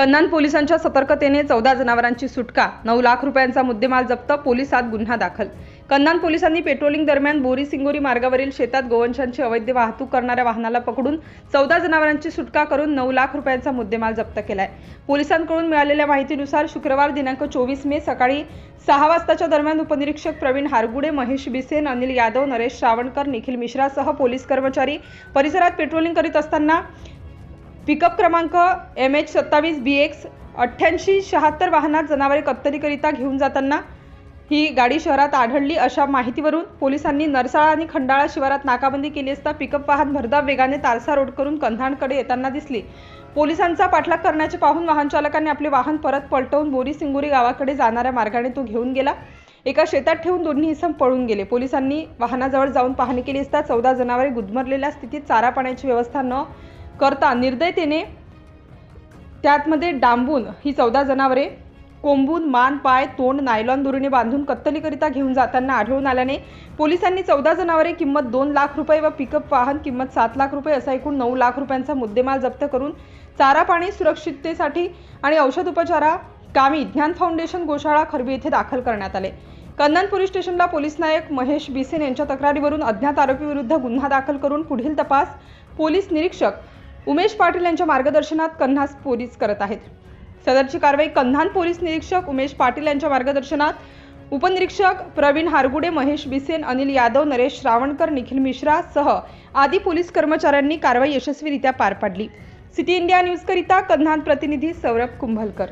कन्नान पोलिसांच्या सतर्कतेने चौदा जनावरांची सुटका. नऊ लाख रुपयांचा मुद्देमाल जप्त पोलिसात गुन्हा दाखल. कन्नान पोलिसांनी पेट्रोलिंग दरम्यान बोरी सिंगोरी मार्गावरील शेतात गोवंशांची अवैध वाहतूक करणाऱ्या वाहनाला पकडून चौदा जनावरांची सुटका करून नऊ लाख रुपयांचा मुद्देमाल जप्त केलाय. पोलिसांकडून मिळालेल्या माहितीनुसार शुक्रवार दिनांक चोवीस मे सकाळी सहा वाजताच्या दरम्यान उपनिरीक्षक प्रवीण हारगुडे महेश बिसेन अनिल यादव नरेश श्रावणकर निखिल मिश्रासह पोलीस कर्मचारी परिसरात पेट्रोलिंग करीत असताना पिकअप क्रमांक एम एच सत्तावीस बी एक्स अठ्ठ्याऐंशी शहात्तर वाहनात जनावरे कत्तलीकरिता घेऊन जाताना ही गाडी शहरात आढळली अशा माहितीवरून पोलिसांनी नरसाळा आणि खंडाळा शिवारात नाकाबंदी केली असता पिकअप वाहन भरधाव वेगाने तारसा रोड करून कंधाणकडे येताना दिसली. पोलिसांचा पाठलाग करण्याचे पाहून वाहन चालकाने आपले वाहन परत पलटवून बोरी सिंगोरी गावाकडे जाणाऱ्या मार्गाने तो घेऊन गेला. एका शेतात ठेवून दोन्ही इसम पळून गेले. पोलिसांनी वाहनाजवळ जाऊन पाहणी केली असता चौदा जनावरे गुदमरलेल्या स्थितीत चारा पाण्याची व्यवस्था न करता निर्दयतेने त्यातमध्ये डांबून ही चौदा जनावरे कोंबून मान पाय तोंड नायलॉन दोरीने बांधून कत्तलीकरिता घेऊन जाताना आढळून आल्याने पोलिसांनी चौदा जनावरे किंमत दोन लाख रुपये व पिकअप वाहन किंमत सात लाख रुपये असा एकूण नऊ लाख रुपयांचा मुद्देमाल जप्त करून चारा पाणी सुरक्षिततेसाठी आणि औषध उपचारा कामी ज्ञान फाउंडेशन गोशाळा खरबी येथे दाखल करण्यात आले. कन्नन पोलीस स्टेशनला पोलीस नायक महेश बिसेन यांच्या तक्रारीवरून अज्ञात आरोपीविरुद्ध गुन्हा दाखल करून पुढील तपास पोलीस निरीक्षक उमेश पाटील यांच्या मार्गदर्शनात कन्हास पोलीस करत आहेत. सदरची कारवाई कन्हान पोलीस निरीक्षक उमेश पाटील यांच्या मार्गदर्शनात. उपनिरीक्षक प्रवीण हारगुडे महेश बिसेन अनिल यादव नरेश श्रावणकर निखिल मिश्रा सह आदी पोलीस कर्मचाऱ्यांनी कारवाई यशस्वीरित्या पार पाडली. सिटी इंडिया न्यूजकरिता कन्हान प्रतिनिधी सौरभ कुंभलकर.